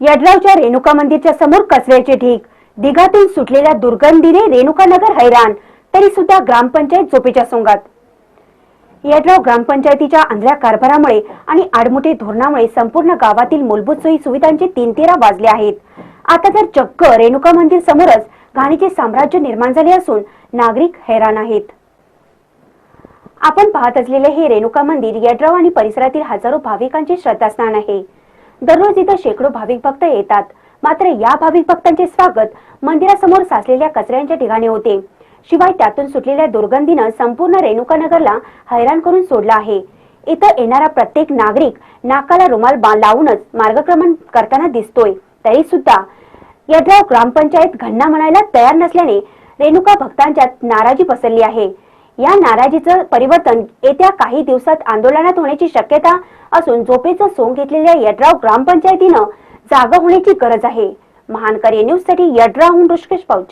यड्रावच्या रेणुका मंदिरच्या समोर कचऱ्याचे ढीग. दिघातून सुटलेल्या दुर्गंधीने रेणुकानगर हैराण. तरी सुद्धा ग्रामपंचायत झोपेच्या सोंगात. यड्राव ग्रामपंचायतीच्या आंधळ्या कारभारामुळे आणि आडमुठे धोरणामुळे संपूर्ण गावातील मूलभूत सोयी सुविधांचे तीन तेरा वाजले आहेत. आता तर चक्क रेणुका मंदिर समोरच घाणीचे साम्राज्य निर्माण झाले असून नागरिक हैराण आहेत. आपण पाहत असलेले हे रेणुका मंदिर यड्राव आणि परिसरातील हजारो भाविकांचे श्रद्धास्थान आहे. दररोज इथं शेकडो भाविक भक्त येतात. मात्र या भाविक भक्तांचे स्वागत मंदिरासमोर साचलेल्या कचऱ्यांच्या ठिकाणी होते. शिवाय त्यातून सुटलेल्या दुर्गंधीनं संपूर्ण रेणुकानगरला हैराण करून सोडलं आहे. इथं येणारा प्रत्येक नागरिक नाकाला रुमाल बा- लावूनच मार्गक्रमण करताना दिसतोय. तरी सुद्धा यड्राव ग्रामपंचायत घन्ना म्हणायला तयार नसल्याने रेणुका भक्तांच्यात नाराजी पसरली आहे. या नाराजीचं परिवर्तन येत्या काही दिवसात आंदोलनात होण्याची शक्यता असून झोपेचं सोंग घेतलेल्या यड्राव ग्रामपंचायतीनं जागा होण्याची गरज आहे. महानकर न्यूजसाठी यड्राहून ऋषकेश पाऊच.